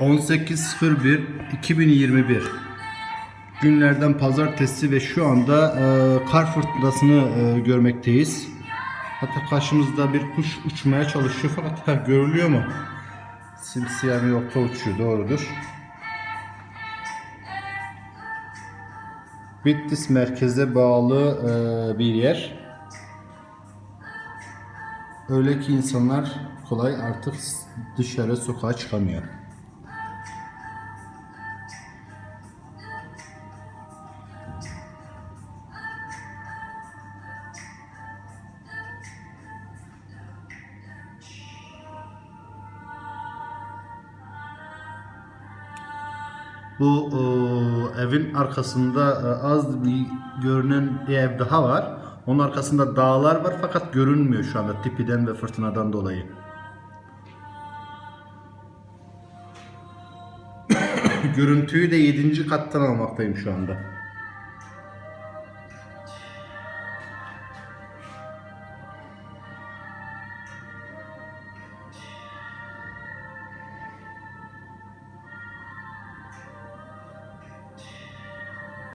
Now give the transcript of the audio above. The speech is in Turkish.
18.01.2021 günlerden pazartesi ve şu anda e, kar fırtınasını e, görmekteyiz. Hatta karşımızda bir kuş uçmaya çalışıyor fakat ha, görülüyor mu? Simsiyah bir nokta uçuyor doğrudur. Bitlis merkeze bağlı e, bir yer. Öyle ki insanlar kolay artık dışarı sokağa çıkamıyor. Bu e, evin arkasında e, az bir görünen bir ev daha var. Onun arkasında dağlar var fakat görünmüyor şu anda tipiden ve fırtınadan dolayı. Görüntüyü de 7. kattan almaktayım şu anda.